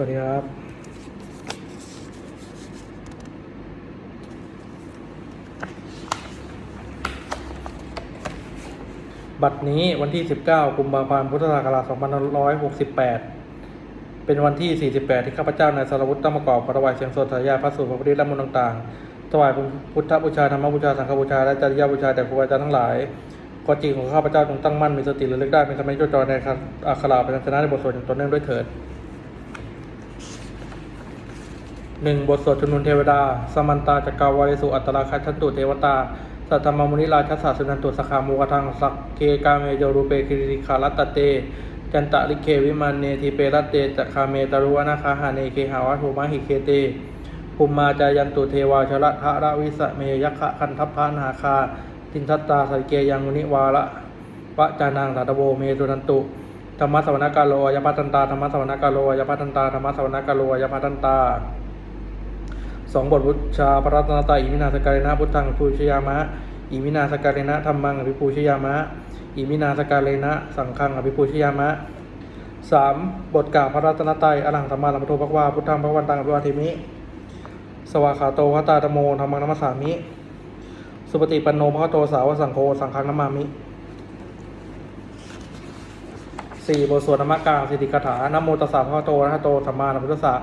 วัสดีครับ บัดนี้วันที่ 19 กุมภาพันธ์ พุทธศักราช2568 เป็นวันที่ 48 ที่ข้าพเจ้านายสารวุฒิตั้งประกอบขอถวายเสียงสดสายาพระสูตรพระพุทธและมนต์ต่างๆถวายพุทธบูชาธรรมบูชาสังฆบูชาและจริยบูชาแด่ครูอาจารย์ทั้งหลายความจริงของข้าพเจ้าจงตั้งมั่นมีสติระลึกได้เป็นสมัยโจจรในอักขระเป็นชนะในบทสวดอย่างต่อเนื่องด้วยเถิด หนึ่งบทสวดชนุนเทวดา สมันตาจักกาวาริสุอัตตราคัชันตุเทวตา สัตมมุนิราชสาสุนันตุสขามูกทังสักเคกาเมโยรูเปคิริคารัตตเต จันตะลิเควิมันเนทีเปรัตเตจักคาเมตรุวนาคาหาเนเคหาวัตถุมหิเคเตภูมิมาจายันตุเทวาชละทะระวิสะเมยัคคะคันทัพพานาคา ตินทัตตาสัเกยังมุนิวาระวะจานังสัตโวเมตุนันตุธรรมะสวนกาโลยพัตันตาธรรมะสวนกาโลยพัตันตาธรรมะสวนกาโลยพัตันตา สองบทบูชาพระรัตนตรัยอิมินาสการินะพุทธังปูชยามะอิมินาสการินะธรรมังอภิปูชยามะอิมินาสการินะสังฆังอภิปูชยามะสามบทกล่าวพระรัตนตรัยอรังธรรมาลัมโทภควาพุทธังพระวันตังอภิวาทิมิ สวาขาโตพัตตาธโมธรรมังนัมสสามิ สุปฏิปันโนพระโตสาวสังโฆสังฆังนามามิสี่บทสวดธรรมกลางสิทธิคาถานโมตัสสะพระโตอะโตสัมมาสัมพุทธัสสะ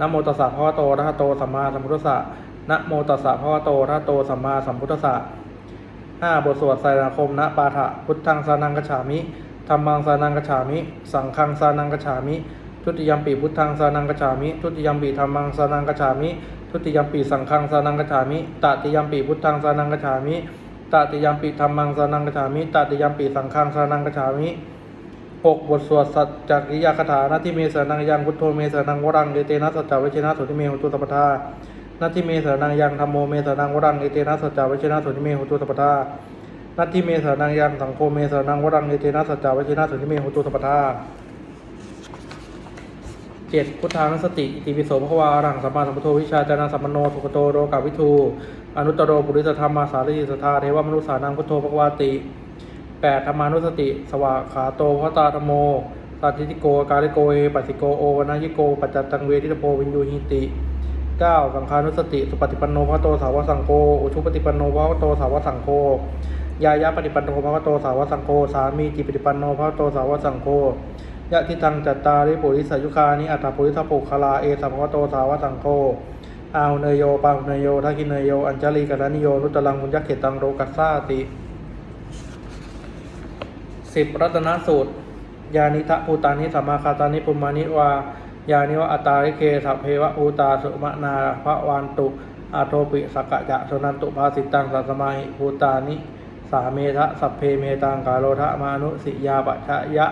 นะโมตัสสะพะวะโตระหะโตสัมมาสัมพุทธัสสะนะโมตัสสะพะวะโตระหะโตสัมมาสัมพุทธัสสะห้าบทสวดไตรนาคมนะปาฐะพุทธังสานังกฉามิธรรมังสานังกฉามิ สังฆังสานังกฉามิ ทุติยมปีพุทธังสานังกฉามิ ทุติยมปีธรรมังสานังกฉามิ ทุติยมปีสังฆังสานังกฉามิตติยมปีพุทธังสานังกฉามิตติยมปีธรรมังสานังกฉามิตติยมปีสังฆังสานังกฉามิ หกบทสวดสัจจกิยาคาถานาทิเมสนังยังพุทโธเมสนังวรังเอเตนะสัจจวิชนะสุติเมหุตุสัพพทานาทิเมสนังยังธรรมโมเมสนังวรังเอเตนะสัจจวิชนะสุติเมหุตุสัพพทานาทิเมสนังยังสังโฆเมสนังวรังเอเตนะสัจจวิชนะสุติเมหุตุสัพพทาเจ็ดพุทธานุสติอิติปิโสภควารังสัมมาสัมพุทโธวิชาจานาสัมมโนสุขโตโรกาวิทูอนุตตรโรปุริสธรรมาสารีสทธาเทวมนุษสานังพุทโธภควาติ แปดธรรมานุสติ สวากขาโตพระตาธรรมโมสัตติติโก กาลิโกเอปัสสิโกโอวนายิโกปัจจัตตังเวทิตโพวินยูหิติเก้าสังฆานุสติ สุปฏิปันโนพระโตสาวสังโฆอุชุปฏิปันโนพระโตสาวสังโฆยายะปฏิปันโนพระโตสาวสังโฆสามีจิปฏิปันโนพระโตสาวสังโฆยะทิตังจัตตาริปุริสายุคานิอัตถปุริสปุคลาเอสัมภวโตสาวสังโฆอาวเนยโยปาหุเนยโยทักขิเนยโยอัญจลีกันิโยนุตตลังมุญยักเขตังโรกัสสาติ สิบรัตนสูตร ยานิทะภูตานิสัมมาคาตานิปุมานิวายานิวะอัตตาริเคสัพเพวะภูตาสุมนาภะวันตุอาโทปิสกะจะสนันตุภาสิตังสัสมาหิภูตานิสาเมทะสัพเพเมตังกาโลทะมานุสิยาปะชะยะ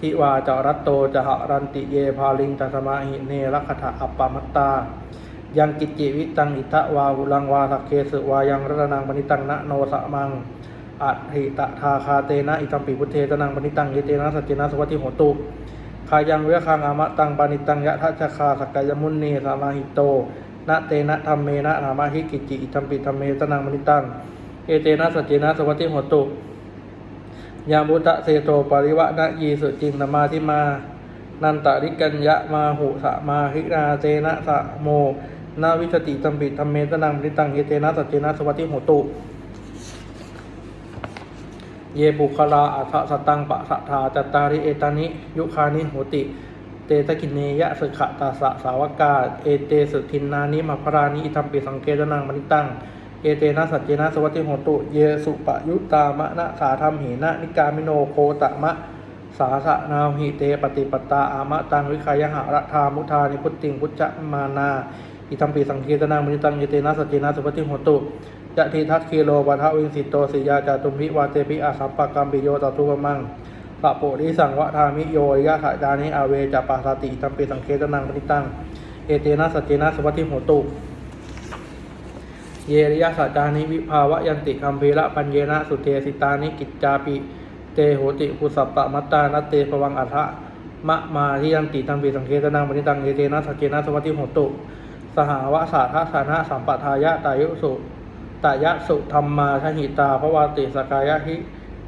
ทิวาจารัตโตจะหะรันติเยพาลิงตัสมาหิเนรคถะอัปปมัตตายังกิจจิวิตังอิทะวาหุลังวาสักเคสุวายังรัตนังปณิตังนะโนสะมัง อัตถิตทาคาเตนะอิตัมปิพุทเทตนังปณิตังเยเตนะสัจเจนะสวัสดิโหตุคายังเวคังอามะตังปานิตังยะทัชคาสกกายมุนเนสามาหิโตนะเตนะธรรมเมนะนามาหิกิจิอิตัมปิธรรมเมตนังปณิตังเอเตนะสัจเจนะสวัสดิโหตุยามุตะเสโตปริวะนะยีสุจิงนมาทิมานันตริกัญญะมาหุสะมาหินาเตนะสะโมนาวิสติตัมปิธรรมเมตนังปณิตังเยเตนะสัจเจนะสวัสดิโหตุ เยบุคลาอัฏสตังปะสะทาจตตาริเอตานิ ยุคานิโหติ เตตะกินเนยะสึกขะตาสะสาวกา เอเตสุทินนานิมาพรานิอิทัมปิสังเกตนังมณิตัง เอเตนะสัจเจนะสวัสดิโหตุ เยสุปยุตามะนะสาธรรมเหนะนิกามิโนโคตมะสาสะนาหิเตปฏิปตาอามะตังวิคายหะระธามุทานิพุตติงพุทธมานาอิทัมปิสังเกตนังมณิตังเอเตนะสัจเจนะสวัสดิโหตุ ยะทีทัตคีโลวัฏวินสิโตสิยาจาตุมพิวาเตปิอาสัมปะกัมปิโยตตุปมังปะโปริสังวะทามิโยยะขะจานิอาเวจะปาสติตัมปิสังเคตนังปณิตัง เอเตนะสัจเจนะสวัสดิโหตุเยริยะสัจานิวิภาวะยันติคัมภีระปัญเยนะสุเทสิตานิกิจจาปิ เตโหติกุสัปปะมัตตานตเตภวังอัฏฐะมะมาที่ยันติตัมปิสังเคตนังปณิตังเอเตนะสัจเจนะสวัสดิโหตุ สหาวะสาทสานะสัมปทายะตายุสุ ตยะสุธรรมาชหิตาภวาติสกายะหิ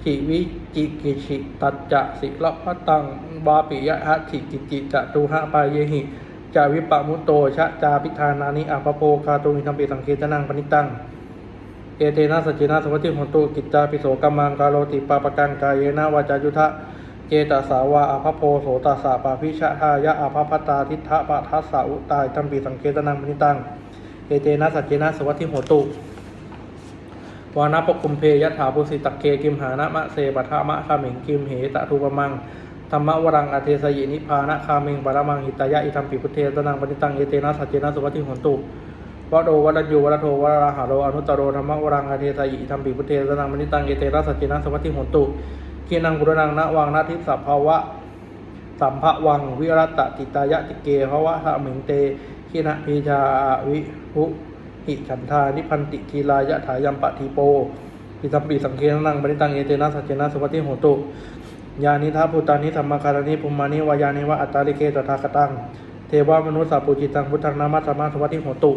ขิวิจิกิชิตัจจะสิลพัตตังบาปิยะหะถิกิจิจะตุหะปายเยหิจาวิปะมุตโตชะจาพิธานานิอาภโพคาตุมิธรรมปิสังเกตนังปณิตัง เอเตนะสัจจินะสวัสดิโหตุกิจจาปิโสกัมมังกาโลติปาปกังกายเยนะวาจายุทธะเจตสาวาอาภโพโสตสสะปาพิชะทายะอาภพตาทิฏฐะปะทัสสะอุตายธรรมปิสังเกตนังปณิตัง เอเตนะสัจจินะสวัสดิโหตุ วานาปกุมเพยะถาปุสิตักเกกิมหานะมะเสปะทะมะคามิงกิมเหตะทูปมังธรรมวรังอเทสยินิพานะคาเมิงปรมังหิตายะอิทัมปิพุเทตนังปณิตังเอเตนะสัจเจนะสุวัสดิโหตุวะโดวัดยูวัดโทวัดราหาโรอนุตตโรธรรมวรังอเทสยิธรรมปิพุเทสนังมณิตังเอเตระสัจเจนังสวัสดิโหนตุขีนังกุรนังนะวังนาทิสัพภาวะสัมภวังวิรัตติตายะติเกภวะหะมิงเตขีนะพีชาวิหุ หิฉันทานิพันติกีลายะถายัมปะทีโปปิสัมปีสังเคนังมณิตังเอเตนะสัจเจนังสวัสดิโหตุยานิทัพพุตานิธรรมคารณิภูมานิวายานิวะอัตตาลิเกตถาคตัง เทวามนุสสาปุจิตังพุทธังนามัสมาสวัสดิโหตุ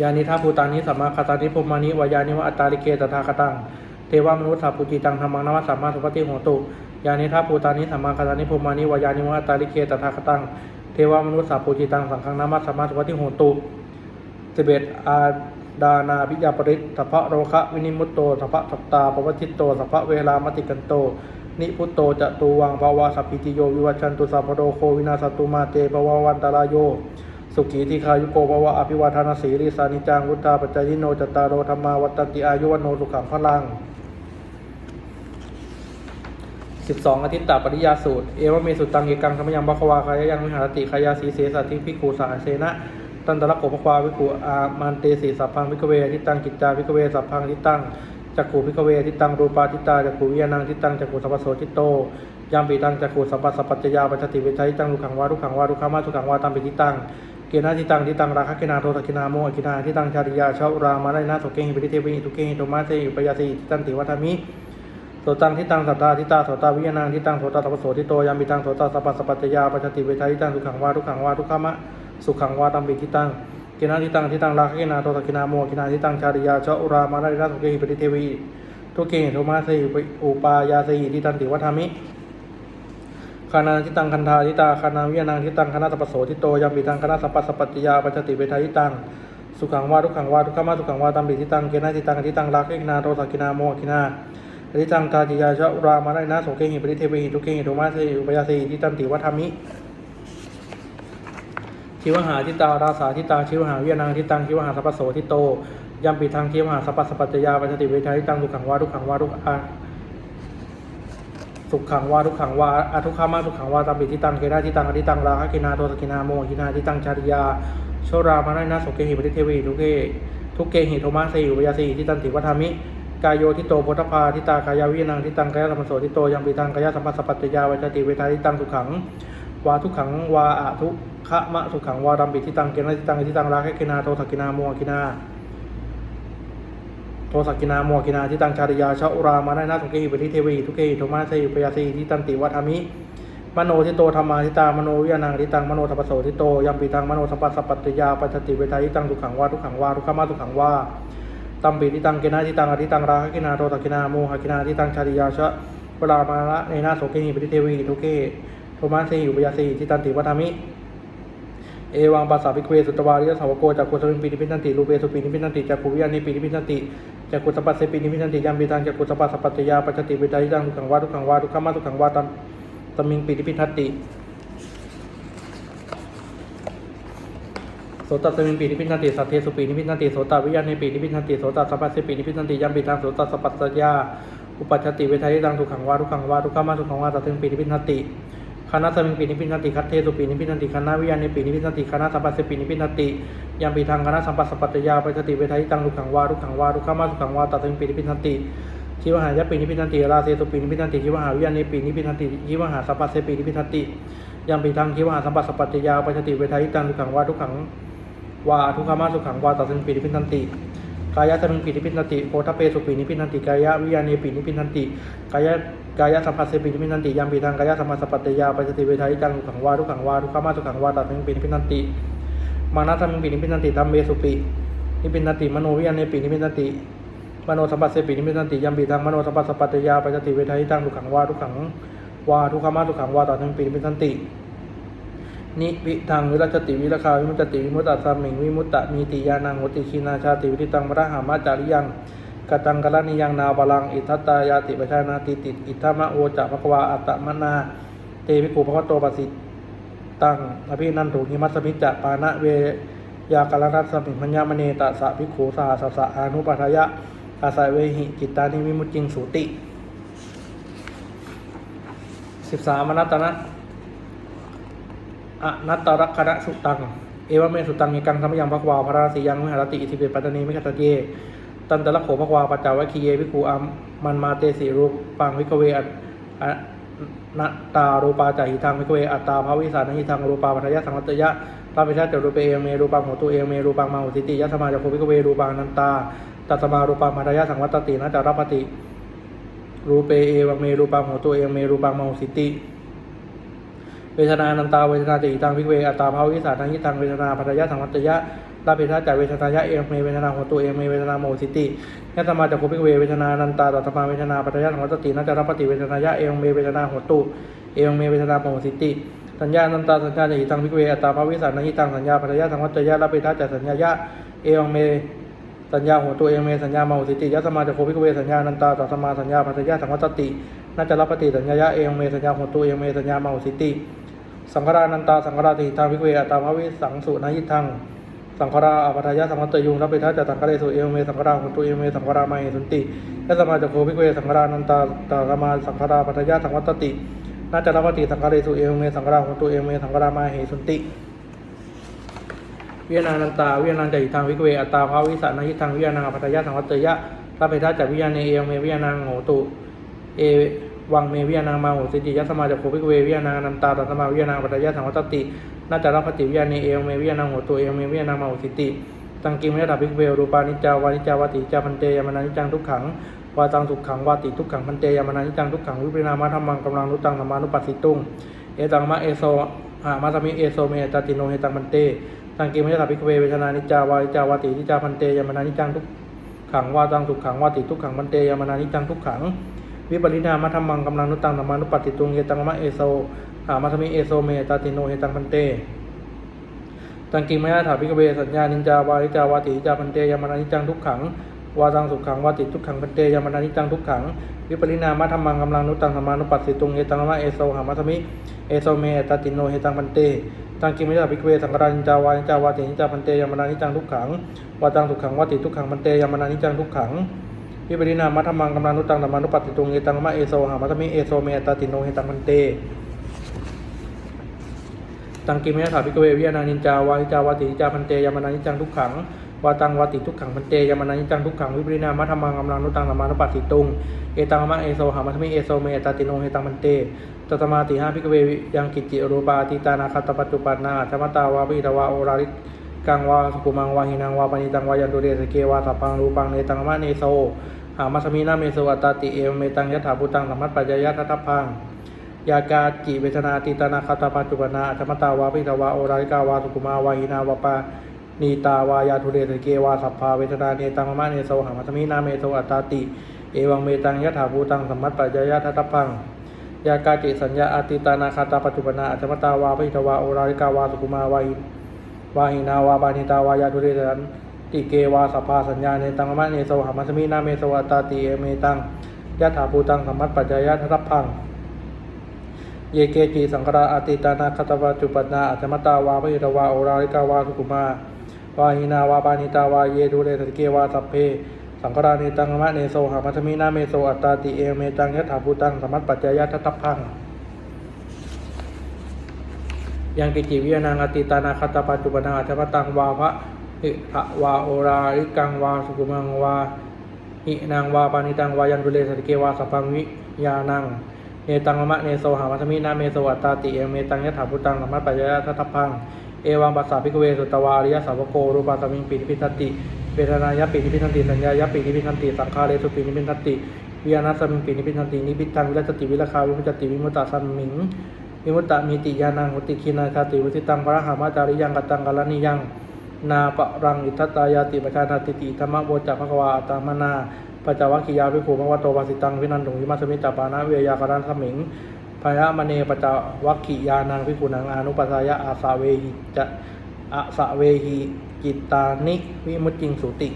ยานิทัพภูตานิสัมมาคตานิพุมานิวายานิวะอัตตาลิเกตถาคตัง เทวามนุษย์สัพพุจิตังธรรมังนวัสสัมาสุปฏิโหตุยานิทัพภูตานิสัมมาคตานิพุมานิวายานิวะอัตตาลิเกตถาคตัง เทวามนุษย์สัพพุจิตังสังฆังนวัสสัมมาสุปฏิโหตุ สิบเอ็ดอาดานาพิยาปริตสัพพะโรคะวินิมุตโตสัพพะสัตตาปวัชิตโตสัพพะเวลามติกันโต นิพุตโตจะตูวังภาวะสัพพิติโยวิวัชชันตุสัพพโดโควินาสตุมาเตภวะวันตารายโยสุขีทีคายุโกภวะอภิวาทนาสีริสานิจังวุฒาปัจจยิโนจตารโอธรรมาวัตติอายุวันโนสุขังพลังสิบสองอาทิตตปริยาสูตร เอวเมสุตังเอกังธรรมยังบัควาคายยังวิหารติขายาสีเสสติพิกขุสาเสนะ ตันตระโกภควาวิกุอามันเตสีสัพพังวิกเวทิตังกิจจาวิกเวสัพพังทิตังจักขูพิกเวทิตังรูปาทิตาจักขูวิยานังทิตังจักขูสัพพโสทิโตยามปีตังจักขูสัพพสัพปัจยาปัจจติเวทัยตังลุขังวาลุขังวาลุขามาทุขังวาตัมปิทิตังเกณฑ์ทิตังทิตังราคะเกนาโทตะกินาโมอกินาทิตังชาริยาชาวรามาไลนาโสเกหิปิเทวิทุเกหิโตมาเตอุปยาสีทิตันติวัฏมิโสตังทิตังสัตตาทิตาโสตาวิยานังทิตังโสตตัปโสทิโตยามิตังโสตสัพพสัพปัจยาปัจติเวทัยตังสุขังวาทุขังวาทุขมะ สุขังวาตัมปิทิตังเกณฑ์ทิตังทิตังราคะเกนาโทตะกินาโมกินาทิตังชาริยาชาวรามาไลนาโสเกหิปิเทวิทุเกหิโตมาเตอุปายาสีทิตันติวัฏมิคานาทิตังคันธาทิตาคานาวิยานังทิตังคณะสัพโสทิโตยัมปิตังคณะสัพพสัพปัจยาปัจจติเวทาทิตังสุขังวาทุกขังวาทุกขมาสุขังวาตัมปิทิตังเกนะทิตังทิตังรักเกนาโตสักินาโมกินาทิตังทาจิยาชะอุรามาไนนะโสเกหิปริเทวหิทุเกหิโทมาเสอุปยาสีทิตันติวัฏมิ ชิวหาทิตาราสาทิตาชิวหาเวิยนังทิตังชิวหาสัพพโสทิโตยัมปิทังชิวหาสัพสัพปัจจยาปัจจติเวทาทิตังสุขังวาทุกขังวาทุกอาสุขขังวาทุกขังวาอาทุกขามาทุขังวาตามปิทิตังเกนาทิตังอทิตังราคะกินาโทสกินาโมหินาทิตังชาริยาโชรามานานาสเกหิปริเทวีทุเกทุกเกหิโทมาเสยุปยาสีทิตันติวัฏามิกายโยทิโตโพธพาทิตากายาวินังทิตังกายสัมปโสทิโตยังปิตังกายสัมปัสสปัตตยาวัจติเวทาทิตังสุขังวาทุกขังวาอาทุ ขะมะสุขังวาดัมปิทิตังเกนาทิตังอทิตังราคกินาโทสกินาโมกินาโทสักกินาโมกินาที่ตังชาริยาชาอุรามาไนนาสุเกหิปทิเทวีทุเกหิโทมาเสยุปยาสีที่ตันติวัฏามิมโนทิโตธรรมาทิตามโนวิยานังทิตังมโนทัพโสทิโตยัมปีตังมโนสัพพสัพปัตตยาปัจจติเวทาทิตังทุกขังวาทุกขังวาทุกขมาทุกขังวาตัมปีทิตังเกนาทิตังอทิตังราคะกินาโทสักกินาโมหกินาทิตังชาริยาชะเวลามาละในนาโสเกหิปทิเทวีทุเกโทมาเสยุปยาสีที่ตันติวัฏามิ เอวังปัสสาภิกเวสุตวาริยสาวโกจากกุสมิปีนิพินันติรูเปสุปีนิพินันติจากขุวิยานิปีนิพินันติจากกุสปัสเสปีนิพินันติยามปีตังจากกุสปัสสปัตตยาปัจจติเวทายิตังทุกขังวาทุกขังวาทุกขมาทุกขังวาตัมตมิงปีนิพิทัตติโสตัสมิงปีนิพินันติสัทเทสุปีนิพินันติโสตวิยานิปีนิพินันติโสตัสสปัสเสปีนิพินันติยามปีตังโสตัสสปัตตยาอุปัชชติเวทายิตังทุกขังวาทุกขังวาทุกขมาทุกขังวาตัสมิงปีนิพินันติ คณะสมิงปีนิพินันติคัตเทสุปีนิพินันติคณะวิญญาณิปีนิพินันติคณะสัมปัสสปีนิพินันติยามปีทางคณะสัมปัสสปัตยาปัจจติเวทัยตังทุขังวาทุขังวาทุกขมาทุขังวาตัสมิงปีนิพินันติชีวหายะปีนิพินันติราเซสุปีนิพินันติชีวหาวิญญาณิปีนิพินันติชีวหาสัมปัสสปีนิพินันติยามปีทางชีวหาสัมปัสสปัตยาปัจจติเวทัยตังทุขังวาทุขังวาทุกขมาทุขังวาตัสมิงปีนิพินันติกายะสมิงปีนิพินันติโพธเปสุปีนิพินันติกายะวิญญาณีปีนิพินันติกายะ กายสัมผัสเสปีนิพินันติยามปีทางกายสัมผัสสปัตตยาปัจจติเวทัยจังทุขังวาทุกขังวาทุกขมาทุกขังวาตัดมิงปีนิพินันติมานะสมิงปีนิพินันติธรรมเมสุปีนิพินันติมโนวิญญาณีปีนิพินันติมโนสัมผัสเสปีนิพินันติยามปีทางมโนสัมผัสสปัตยาปัจจติเวทัยจังทุกขังวาทุกขังวาทุกขมาทุกขังวาตัดสมิงปีนิพินันติ นิวิทังวิรัชติวิรคาวิมุตติวิมุตตสามิงวิมุตตมีติยานังโหติคินาชาติวิทิตังพรหามาจาริยัง กตังกลานิยังนาบาลัง อิทัตตายาติปชานาติติอิทัมะโอจะภควาอัตตมนา เตวิภูภควโตปสิตังอภินันถุหิมัสมิจจะปานะเวยากาลรัสสมิมัญญามเนตสะภิกขุสาสสะอนุปัฏยะอาศัยเวหิจิตตานิวิมุจิงสูติสิบสามอนัตตนะอนัตตรักขณะสุตัง เอวเมสุตังมีกังธรรมยังภควาพระราสียังวิหารติอิทิเปปัตตนีมิคตเย ตันตะละโขภควาปจาวัคีเยวิคูอัมมันมาเตสิรูปังวิกเวอัตนตารูปาจาหิทังวิกเวอัตตาภาวิสานหิทังรูปาปัทยะสังวัตยะพระพิชาจรูปเอเมรูปังโหตุเอเมรูปังมาหุสิติยัสมาจโควิกเวรูปังนันตาตัสมารูปังมัทยะสังวัตตินะจารปติรูปเอวเมรูปังโหตุเอเมรูปังมาหุสิติเวทนานันตาเวทนาติตังวิเวอัตตาภาวิสานังยิตังเวทนาปัจจยะสังวัตยะ ลาภิชาจากเวทนายะเอเมเวทนาหัวตัวเองเมเวทนาโมสิติยัตมาจากภูพิกเวเวทนานันตาตัตมาเวทนาปัจจยะสังวัตตินัจจารปฏิเวทนายะเอเมเวทนาหัวตุเองเมเวทนาโมสิติสัญญานันตาสัญญาจากหิตังวิกเวอัตตาภาวิสานังยิตังสัญญาปัจจยะสังวัตยะลาภิชาจากสัญญายะเอเมสัญญาหัวตัวเองเมสัญญาโมสิติยัตมาจากภูพิกเวสัญญานันตาตัตมาสัญญาปัจจยะสังวัตตินัจจารปฏิสัญญายะเอเมสัญญาหัวตัวเองเมสัญญาโมสิติสังฆรานันตาสังฆราติทางวิเวอัตตาภาวิสังสุนายิทัง สังฆราอภัทยะสังฆตยุงรับไปทัจจตังคเรสุเอวเมสังฆราหุตุเอวเมสังฆรามาเหสุนติยะสมาจโควิกเวสังฆรานันตาตามาสังฆราภัทยะสังวัตตินาจารปฏิสังฆเรสุเอวเมสังฆราหุตุเอวเมสังฆรามาเหสุนติวิยานันตาวิยานันจะหิทางวิกเวอัตตาภาวิสันายิทังวิยานังอภัทยะสังวัตยะรับไปทัจจวิยานเอวเมวิยานังโหตุเอวังเมวิยานามาโหสิติยัสมาจโควิกเววิยานานันตาตัสมาวิยานาปัตยะสังวัตติ นาจารัปฏิวิยาเนเอวเมวิยานาโหตัวเอวเมวิยานามาโหสิติตังกิมเมตาภิกเวรูปานิจาวานิจาวาติจาพันเตยามานานิจังทุกขังวาตังทุกขังวาติทุกขังพันเตยามานานิจังทุกขังวิปริณามะธรรมังกำลังนุตังธรรมานุปัสสิตุงเอตังมะเอโซหามาสมิเอโซเมตติโนเฮตังพันเตตังกิมเมตาภิกเวเวชนานิจาวานิจาวาตินิจาพันเตยามานานิจังทุกขังวาตังทุกขังวาติทุกขังพันเตยามานานิจังทุกขังวิปริณามะธรรมังกำลังนุตังธรรมานุปัตติตุงเยตังมะเอโซ หามาสมิเอโซเมตาติโนเฮตังพันเตตังกิงมะยะถาพิกเวสัญญานินจาวาริจาวาติจาพันเตยามานานิจังทุกขังวาตังสุขังวาติทุกขังพันเตยามานานิจังทุกขังวิปริณามะธรรมังกำลังนุตังธรรมานุปัตติตุงเยตังมะเอโซหามาสมิเอโซเมตาติโนเฮตังพันเตตังกิงมยะถาพิกเวสังกรานิจาวานิจาวาตินิจาพันเตยามานานิจังทุกขังวาตังสุขังวาติทุกขังพันเตยามานานิจังทุกขังวิปริณามะธรรมังกำลังนุตังธรรมานุปัตติตุงเอตังมะเอโซหามัตมิเอโซเมตาติโนเฮตังมันเต ตังกิเมถาภิกเววิยานานินจาวานิจาวาติจาพันเตยามานานิจังทุกขังวาตังวาติทุกขังพันเตยามานานิจังทุกขังวิปริณามะธรรมังกำลังนุตังธรรมานุปัตติตุงเอตังมะเอโซหามัตมิเอโซเมตตาติโนเฮตังมันเตตตมาติห้าภิกเวยังกิจิรูปาติตานาคาตปัจจุปันนาธรรมตาวาปิตวาโอราริกังวาสุกุมังวาหินังวาปณิตังวายันตุเรสเกวาสัพพังรูปังเนตังมะเนโซหามาสมีนาเมโสอัตตติเอเมตังยะถาภูตังธรรมัตปัจจยะทัตถพัง ยากาจิเวทนาติตนาคาตาปัจจุปนาอัตมตาวาปิตวาโอราลิกาวาสุกุมาวาหินาวปานีตาวายาทุเรสเกวาสัพพาเวทนาเนตังมะเนโสหามาสมีนาเมโสอัตตาติ เอวังเมตังยะถาภูตังธรรมัตปัจจยะทัตพังยากาจิสัญญาอติตานาคาตาปัจจุปนาอัตมตาวาปิตวาโอราลิกาวาสุกุมาวาหิวาหินาวาบานิตาวายาทุเรสติเกวาสภาสัญญาเนตังมะเนโสหามัสมินาเมโสอัตตาติเอเมตังยะถาภูตังธรรมัตปัจจยะทัพพัง เยเกจีสังกราอาติตานาคตวาจุปนาอัจมตาวาพิตวาโอราลิกาวาสุกุมาวาหินาวาปานิตาวาเยดูเรสเกวาสัพเพ สังกราเนตังมะเนโสหามัสมินาเมโสอัตตาติเอเมตังยะถาภูตังธรรมัตปัจจยะทัพพังยังกิจิวิยานังอติตานาคตปัจจุปนาอัจมตังวาพระหิทะวาโอราริกังวาสุกุมังวาหินางวาปานิตังวายันตุเลสติเกวาสัพพังวิยานัง เนตังมะเนโสหามัสมินาเมโสอัตตาติเอเมตังยะถาพุตังธรรมะปัจจยะทัตพัง เอวังปัสสาภิกเวสุตวาริยสาวโกรูปาสมิงปินิพิทันติเวทนายะปินิพิทันติสัญญายะปินิพิทันติสังขาเรสุปินิพิทันติวิญาณสมิงปินิพิทันตินิพิตังวิรัตติวิรคาวิมุตติวิมุตตาสัมมิงวิมุตตะมีติยานังมุติคินาชาติวุติตังพระหามาจาริยังกตังกาลนิยังนาปะรังอิทัตตายาติปชานาติติธรรมโวจักภควาอัตตามนา ปัจจวัคคียาวิภูภวโตปาสิตังวินันตุวิมัสมิตาปานะเวียยาการันสมิงพยามเนปจจวัคคียานังพิกุนังอนุปัสสายะอาสาเวหิจะอาสาเวหิจิตานิวิมุตติงสุติ